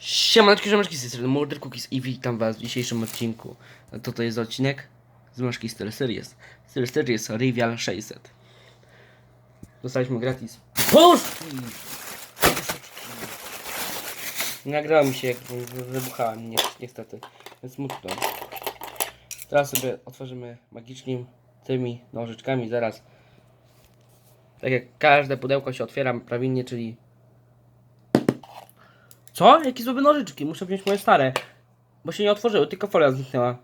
Siemaneczki, ziomeczki, z tej Murder Cookies i witam was w dzisiejszym odcinku. To to jest odcinek z myszki Steel Series. Steel Series Rivial 600. Dostaliśmy gratis pustki! Nagrało mi się jak wybuchałem, ni niestety. Więc smutno. Teraz sobie otworzymy magicznymi tymi nożyczkami zaraz. Tak jak każde pudełko się otwiera prawidłnie, czyli co? Jakie złe nożyczki? Muszę wziąć moje stare. Bo się nie otworzyły, tylko folia zniknęła.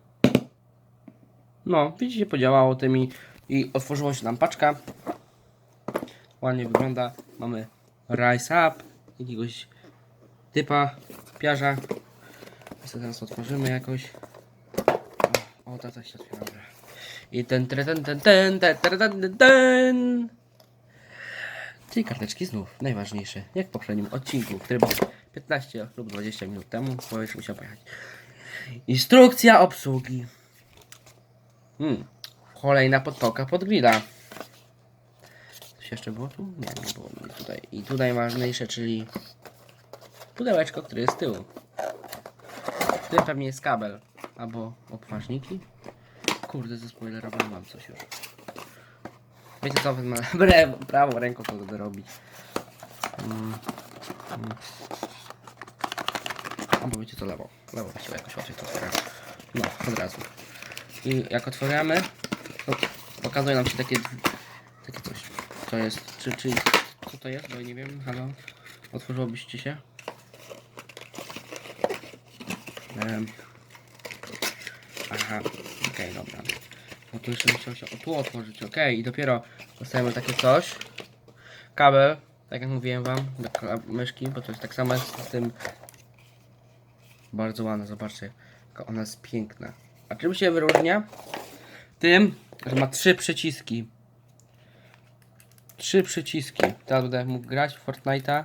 No, widzicie, podziałało tymi i otworzyła się nam paczka. Ładnie wygląda. Mamy Rise Up, jakiegoś typa, piarza. Co teraz otworzymy jakoś. O, o tata się otwiera. I ten, ten, ten, ten, ten, ten, ten, ten. Czyli karteczki znów, najważniejsze, jak w poprzednim odcinku, który był 15 lub 20 minut temu, bo już musiał pojechać. Instrukcja obsługi. Hmm. Kolejna podpałka pod grilla. Coś jeszcze było tu? Nie, nie było nic tutaj. I tutaj ważniejsze, czyli pudełeczko, które jest z tyłu. W tym pewnie jest kabel albo obważniki. Kurde, zaspoilerowałem mam coś już. Wiecie co, wezmę prawą ręką to robić. Mm. Mm. Albo wiecie co, lewą. Lewą właściwie jakoś łatwiej to otwieram. No, od razu. I jak otwieramy, to pokazuje nam się takie, takie coś. To jest, czy, czy, co to jest? Bo nie wiem, halo? Otworzyłobyście się? Em. Aha, okej, dobra. No to jeszcze musiał się o, tu otworzyć, okej. I dopiero dostajemy takie coś. Kabel, tak jak mówiłem wam, do myszki, bo to jest tak samo z tym. Bardzo ładne, zobaczcie. Jaka ona jest piękna. A czym się wyróżnia? Tym, że ma trzy przyciski. Trzy przyciski. Teraz będę mógł grać w Fortnite'a.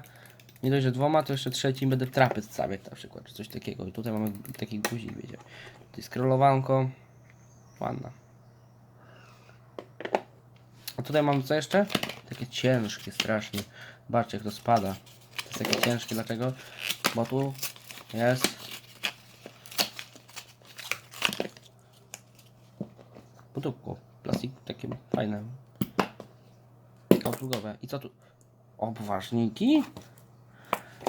Nie dość, że dwoma, to jeszcze trzecim będę trapy stawiać na przykład, czy coś takiego. I tutaj mamy taki guzik, wiecie. Tutaj scrollowanko. Ładna. A tutaj mam co jeszcze? Takie ciężkie strasznie. Zobaczcie jak to spada. To jest takie ciężkie, dlaczego? Bo tu jest pudełko. Plastik takie fajne. Obsługowe. I co tu? Obważniki?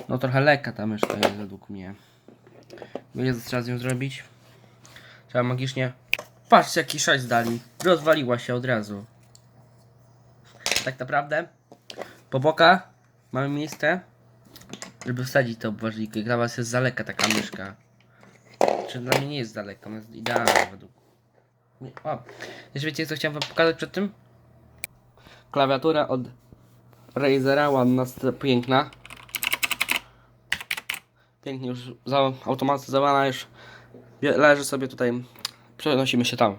No trochę lekka ta myszka jest według mnie. Wiecie co trzeba z nią zrobić? Trzeba magicznie... Patrzcie jaki sześć dali. Rozwaliła się od razu. Tak naprawdę po bokach mamy miejsce, żeby wsadzić te obważniki. Dla was jest za lekka taka myszka. Czy dla mnie nie jest za lekka, ona jest idealna według Jeszcze wiecie co chciałem wam pokazać przed tym? Klawiatura od Razera, ładna, piękna. Pięknie już za, automatyzowana już. Leży sobie tutaj. Przenosimy się tam.